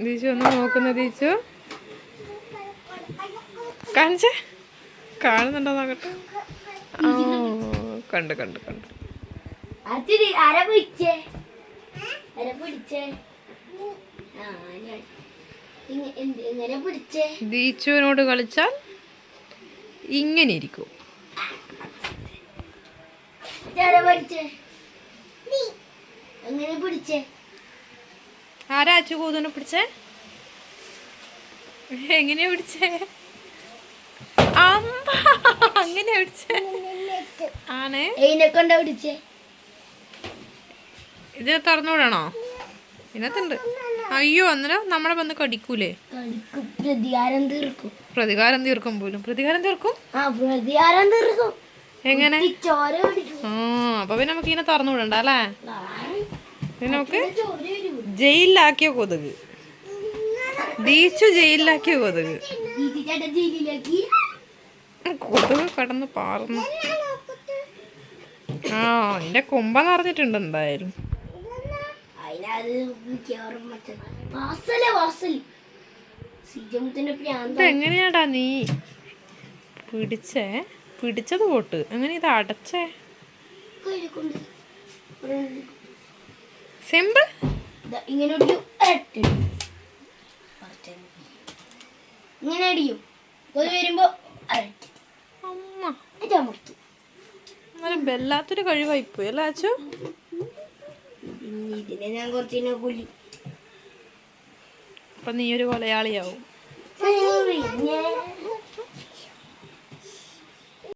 ദീച്ചു ഒന്ന് നോക്കുന്ന ദീച്ചു കാണിച്ചേ? കാണുന്നുണ്ടോ നോക്കട്ടെ? ഓ കണ്ടു കണ്ടു കണ്ടു. ദീച്ചുവിനോട് കളിച്ചാൽ ഇങ്ങനെ ഇരിക്കും. അങ്ങനെ പിടിച്ചേ? ആരാ അച്ചു കൂതുനെ പിടിച്ചേ? എങ്ങനെയാ പിടിച്ചേ? അമ്മ അങ്ങനെയാ പിടിച്ചേ? ആണേ? കൊണ്ടാ പിടിച്ചേ? ഇത് തുറന്നുവിടണോ? ഇതിനകത്തുണ്ട്. അയ്യോ അന്നേരം നമ്മളെ വന്ന് കടിക്കൂലേ? പ്രതികാരം തീർക്കും. പ്രതികാരം തീർക്കും പോലും. പ്രതികാരം തീർക്കും? ആ പ്രതികാരം തീർക്കും. എങ്ങനെ? ആ അപ്പൊ പിന്നെ നമുക്ക് ഇതിനെ തുറന്നു വിടണ്ട അല്ലേ പിന്നെ നമുക്ക് ജയിലിലാക്കിയ കൊതുക്. ദീച്ചു ജയിലിലാക്കിയ കൊതുക്. കൊതുക് കടന്ന് പാറുന്നു. ആ അതിന്റെ കൊമ്പ നിറഞ്ഞിട്ടുണ്ട് എന്തായാലും. എങ്ങനെയാടാ നീ പിടിച്ചേ? പിടിച്ചത് പോട്ട്. എങ്ങനെ ഇത് അടച്ചേ? സിമ്പിൾ. ഇങ്ങനെ അടി. ഇങ്ങനെ അടിക്കും കൊതു വരുമ്പോ അരട്ടി എന്നിട്ട് അമർത്തും. എന്നാലും വല്ലാത്തൊരു കഴിവായിപ്പോയി അല്ലേ അച്ചു ഇതിനെ ഞാൻ കുറച്ചിനെ കൊല്ലി അപ്പൊ നീ ഒരു കൊലയാളിയാവും.